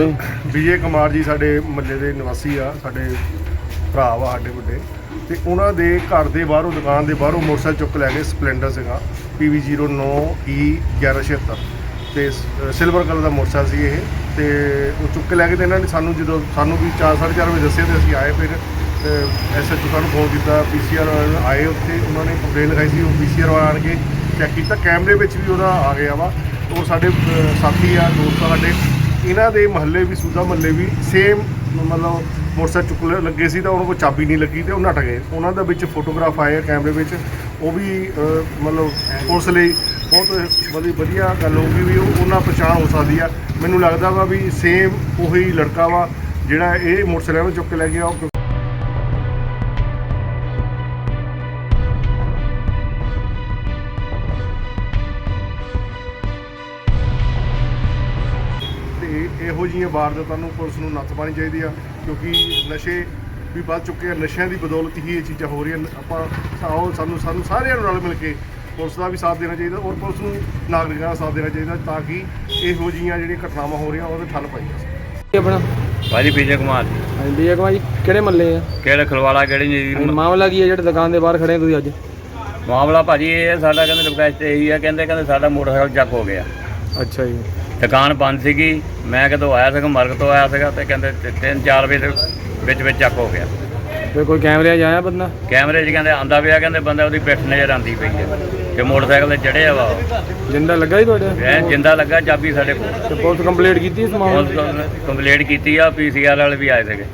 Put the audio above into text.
ਵਿਜੇ ਕੁਮਾਰ ਜੀ ਸਾਡੇ ਮੱਲੇ ਦੇ ਨਿਵਾਸੀ ਆ, ਸਾਡੇ ਭਰਾ ਵਾ ਸਾਡੇ ਵੱਡੇ। ਤੇ ਉਹਨਾਂ ਦੇ ਘਰ ਦੇ ਬਾਹਰੋਂ, ਦੁਕਾਨ ਦੇ ਬਾਹਰੋਂ ਮੋਟਰਸਾਈਕਲ ਚੁੱਕ ਲੈ ਗਏ ਸਪਲੈਂਡਰ ਸੀਗਾ PV09E1176 ਤੇ ਸਿਲਵਰ ਕਲਰ ਦਾ ਮੋਟਰਸਾਈਕਲ ਸੀ ਇਹ। ਤੇ ਉਹ ਚੁੱਕ ਕੇ ਲੈ ਗਏ ਤੇ ਇਹਨਾਂ ਨੇ ਸਾਨੂੰ ਜਦੋਂ ਸਾਨੂੰ ਵੀ 4:30 ਵਜੇ ਦੱਸਿਆ ਤੇ ਅਸੀਂ ਆਏ ਫਿਰ ਐਸਐਚਓ ਸਾਨੂੰ ਫੋਨ ਕੀਤਾ ਪੀਸੀਆਰ ਆਏ ਉੱਥੇ, ਉਹਨਾਂ ਨੇ ਕੰਪਲੇਨ ਲਿਖਾਈ ਸੀ, ਉਹ ਪੀਸੀਆਰ ਵਾਲਾ ਆਣ ਕੇ ਚੈੱਕ ਕੀਤਾ। ਕੈਮਰੇ ਵਿੱਚ ਵੀ ਉਹਦਾ ਆ ਗਿਆ ਵਾ। ਉਹ ਸਾਡੇ ਸਾਥੀ ਆ, ਦੋਸਤ ਆ ਸਾਡੇ। ਇਹਨਾਂ ਦੇ ਮਹੱਲੇ ਵੀ ਸੂਦਾ ਮਹੱਲੇ ਵੀ ਸੇਮ ਮਤਲਬ ਮੋਟਰਸਾਈਕਲ ਚੁੱਕ ਲ- ਲੱਗੇ ਸੀ ਤਾਂ ਉਹਨਾਂ ਕੋਲ ਚਾਬੀ ਨਹੀਂ ਲੱਗੀ ਤੇ ਉਹ ਨੱਠ ਗਏ। ਉਹਨਾਂ ਦਾ ਵਿੱਚ ਫੋਟੋਗ੍ਰਾਫ ਆਏ ਆ ਕੈਮਰੇ ਵਿੱਚ। ਉਹ ਵੀ ਮਤਲਬ ਪੁਲਿਸ ਲਈ ਬਹੁਤ ਵਧੀ- ਵਧੀਆ ਗੱਲ ਹੋਊਗੀ ਵੀ ਉਹ, ਉਹਨਾਂ ਪਛਾਣ ਹੋ ਸਕਦੀ ਆ। ਮੈਨੂੰ ਲੱਗਦਾ ਵਾ ਵੀ ਸੇਮ ਉਹੀ ਲੜਕਾ ਵਾ ਜਿਹੜਾ ਇਹ ਮੋਟਰਸਾਈਕਲ ਚੁੱਕ ਕੇ ਲੈ ਗਿਆ ਇਹੋ ਜਿਹੀਆਂ ਵਾਰਦਾਤਾਂ ਨੂੰ ਪੁਲਿਸ ਨੂੰ ਨੱਥ ਪਾਣੀ ਚਾਹੀਦੀ ਆ ਕਿਉਂਕਿ ਨਸ਼ੇ ਵੀ ਵੱਧ ਚੁੱਕੇ ਆ ਨਸ਼ਿਆਂ ਦੀ ਬਦੌਲਤ ਹੀ ਇਹ ਚੀਜ਼ਾਂ ਹੋ ਰਹੀਆਂ। ਆਪਾਂ ਆਓ ਸਾਨੂੰ ਸਾਨੂੰ ਸਾਰਿਆਂ ਨੂੰ ਰਲ ਮਿਲ ਕੇ ਪੁਲਿਸ ਦਾ ਵੀ ਸਾਥ ਦੇਣਾ ਚਾਹੀਦਾ ਔਰ ਪੁਲਿਸ ਨੂੰ ਨਾਗਰਿਕਾਂ ਦਾ ਸਾਥ ਦੇਣਾ ਚਾਹੀਦਾ ਤਾਂ ਕਿ ਇਹੋ ਜਿਹੀਆਂ ਜਿਹੜੀਆਂ ਘਟਨਾਵਾਂ ਹੋ ਰਹੀਆਂ ਉਹਦੇ ਠੱਲ ਪਾਈ ਜਾ ਸਕੇ ਆਪਣਾ? ਭਾਜੀ ਵਿਜੇ ਕੁਮਾਰ। ਹਾਂਜੀ ਬੀਜਾ ਕੁਮਾਰ ਜੀ ਕਿਹੜੇ ਮੱਲੇ ਆ? ਕਿਹੜਾ ਖਲਵਾੜਾ ਕਿਹੜੀ ਜੀ ਮਾਮਲਾ ਕੀ ਹੈ? ਜਿਹੜੇ ਦੁਕਾਨ ਦੇ ਬਾਹਰ ਖੜੇ ਆ ਤੁਸੀਂ ਅੱਜ? ਮਾਮਲਾ ਭਾਜੀ ਇਹ ਹੈ, ਸਾਡਾ ਕਹਿੰਦੇ ਰਿਕਵੈਸਟ ਇਹੀ ਆ ਕਹਿੰਦੇ ਕਹਿੰਦੇ ਸਾਡਾ ਮੋਟਰਸਾਈਕਲ ਚੱਕ ਹੋ ਗਿਆ। ਅੱਛਾ ਜੀ। ਦੁਕਾਨ ਬੰਦ ਸੀਗੀ। ਮੈਂ ਕਦੋਂ ਆਇਆ ਸੀਗਾ ਮਰਗ ਤੋਂ ਆਇਆ ਸੀਗਾ ਤੇ ਕਹਿੰਦੇ 3-4 ਵਜੇ ਦੇ ਵਿੱਚ ਵਿੱਚ ਚੱਕ ਹੋ ਗਿਆ। ਤੇ ਕੋਈ ਕੈਮਰੇ 'ਚ ਆਇਆ ਬੰਦਾ? ਕੈਮਰੇ 'ਚ ਕਹਿੰਦੇ ਆਂਦਾ ਪਿਆ ਕਹਿੰਦੇ ਬੰਦਾ ਉਹਦੀ ਪਿੱਠ ਨਜ਼ਰ ਆਂਦੀ ਪਈ ਹੈ ਤੇ ਮੋਟਰਸਾਈਕਲ ਤੇ ਚੜਿਆ ਵਾ। ਜਿੰਦਾ ਲੱਗਾ ਹੀ ਤੁਹਾਡੇ? ਇਹ ਜਿੰਦਾ ਲੱਗਾ ਚਾਬੀ ਸਾਡੇ ਕੋਲ। ਤੇ ਪੁਲਿਸ ਕੰਪਲੀਟ ਕੀਤੀ ਇਸ ਮਾਮਲੇ 'ਚ? ਕੰਪਲੀਟ ਕੀਤੀ ਆ ਪੀਸੀਆਰ ਵਾਲੇ ਵੀ ਆਏ ਸੀਗੇ।